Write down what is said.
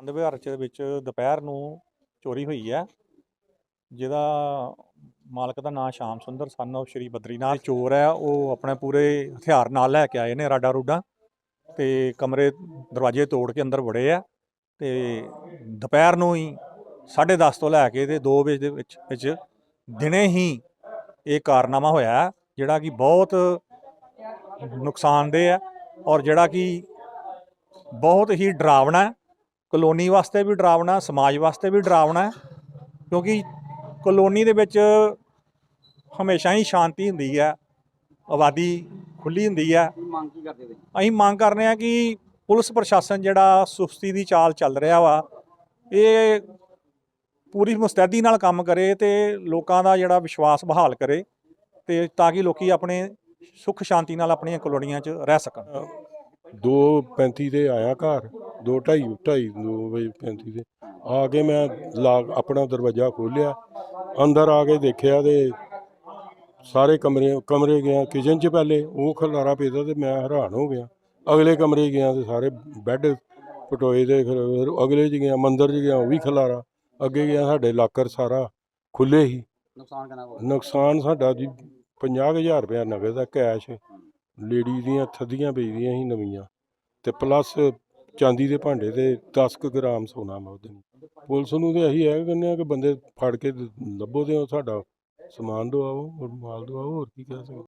ਅੰਧ ਵਿਹਾਰ ਚ ਵਿੱਚ ਦੁਪਹਿਰ ਨੂੰ ਚੋਰੀ ਹੋਈ ਹੈ। ਜਿਹਦਾ ਮਾਲਕ ਦਾ ਨਾਮ ਸ਼ਾਮ ਸੁੰਦਰ ਸਨ of ਸ਼੍ਰੀ ਬਦਰੀਨਾਥ ਚੋਰ ਹੈ। ਉਹ ਆਪਣੇ ਪੂਰੇ ਹਥਿਆਰ ਨਾਲ ਲੈ ਕੇ ਆਏ ਨੇ ਰਾਡਾ ਰੂਡਾ ਤੇ ਕਮਰੇ ਦਰਵਾਜ਼ੇ ਤੋੜ ਕੇ ਅੰਦਰ ਵੜੇ ਆ ਤੇ ਦੁਪਹਿਰ ਨੂੰ ਹੀ 10:30 ਤੋਂ ਲੈ ਕੇ ਤੇ 2 ਵਜੇ ਦੇ ਵਿੱਚ ਵਿੱਚ ਦਿਨੇ ਹੀ ਇਹ ਕਾਰਨਾਮਾ ਹੋਇਆ ਜਿਹੜਾ ਕਿ ਬਹੁਤ ਨੁਕਸਾਨਦੇਹ ਹੈ ਔਰ ਜਿਹੜਾ ਕਿ ਬਹੁਤ ਹੀ ਡਰਾਵਣਾ ਹੈ। ਕਲੋਨੀ ਵਾਸਤੇ ਵੀ ਡਰਾਵਣਾ ਸਮਾਜ ਵਾਸਤੇ ਵੀ ਡਰਾਵਣਾ ਕਿਉਂਕਿ ਕਲੋਨੀ ਦੇ ਵਿੱਚ ਹਮੇਸ਼ਾ ਹੀ ਸ਼ਾਂਤੀ ਹੁੰਦੀ ਹੈ ਆਬਾਦੀ ਖੁੱਲੀ ਹੁੰਦੀ ਹੈ। ਕੀ ਮੰਗ ਕੀ ਕਰਦੇ ਤੁਸੀਂ ਅਸੀਂ ਮੰਗ ਕਰ ਰਹੇ ਹਾਂ ਕਿ ਪੁਲਿਸ ਪ੍ਰਸ਼ਾਸਨ ਜਿਹੜਾ ਸੁਸਤੀ ਦੀ ਚਾਲ ਚੱਲ ਰਿਹਾ ਵਾ ਇਹ ਪੂਰੀ ਮੁਸਤੈਦੀ ਨਾਲ ਕੰਮ ਕਰੇ ਤੇ ਲੋਕਾਂ ਦਾ ਜਿਹੜਾ ਵਿਸ਼ਵਾਸ ਬਹਾਲ ਕਰੇ ਤੇ ਤਾਂ ਕਿ ਲੋਕੀ ਆਪਣੇ ਸੁੱਖ ਸ਼ਾਂਤੀ ਨਾਲ ਆਪਣੀਆਂ ਕਲੋਨੀਆਂ 'ਚ ਰਹਿ ਸਕਣ। ਦੋ 35 ਤੇ ਆਇਆ ਘਰ। ਦੋ ਢਾਈ ਢਾਈ ਦੋ ਵਜੇ 35 ਤੇ ਆ ਕੇ ਮੈਂ ਲਾ ਆਪਣਾ ਦਰਵਾਜ਼ਾ ਖੋਲ੍ਹਿਆ। ਅੰਦਰ ਆ ਕੇ ਦੇਖਿਆ ਤੇ ਸਾਰੇ ਕਮਰੇ ਕਮਰੇ ਗਿਆ ਕਿਚਨ 'ਚ ਪਹਿਲੇ ਉਹ ਖਲਾਰਾ ਪੈਦਾ ਤੇ ਮੈਂ ਹੈਰਾਨ ਹੋ ਗਿਆ। ਅਗਲੇ ਕਮਰੇ ਗਿਆ ਤੇ ਸਾਰੇ ਬੈੱਡ ਪਟੋਏ ਦੇ ਫਿਰ ਅਗਲੇ 'ਚ ਗਿਆ ਮੰਦਰ 'ਚ ਗਿਆ ਉਹ ਵੀ ਖਲਾਰਾ। ਅੱਗੇ ਗਿਆ ਸਾਡੇ ਲਾਕਰ ਸਾਰਾ ਖੁੱਲੇ ਹੀ। ਨੁਕਸਾਨ ਕਿੰਨਾ ਹੋਇਆ? ਨੁਕਸਾਨ ਸਾਡਾ ਜੀ 50000 ਰੁਪਇਆ ਨਗਦ ਦਾ ਕੈਸ਼ ਲੇਡੀ ਦੀਆਂ ਥੱਦੀਆਂ ਵੇਚਦੀਆਂ ਸੀ ਨਵੀਆਂ। ਤੇ ਪਲੱਸ ਚਾਂਦੀ ਦੇ ਭਾਂਡੇ ਤੇ 10 ਕੁ ਗ੍ਰਾਮ ਸੋਨਾ ਮੈਂ ਉਹਦੇ ਪੁਲਿਸ ਨੂੰ ਤੇ ਇਹੀ ਹੈ ਕਹਿੰਦੇ ਆ ਕਿ ਬੰਦੇ ਫੜ ਕੇ ਲੱਭੋ ਤੇ ਉਹ ਸਾਡਾ ਸਮਾਨ ਦਵਾਓ ਔਰ ਮਾਲ ਦਵਾਓ, ਹੋਰ ਕੀ ਕਹਿ ਸਕਦੇ।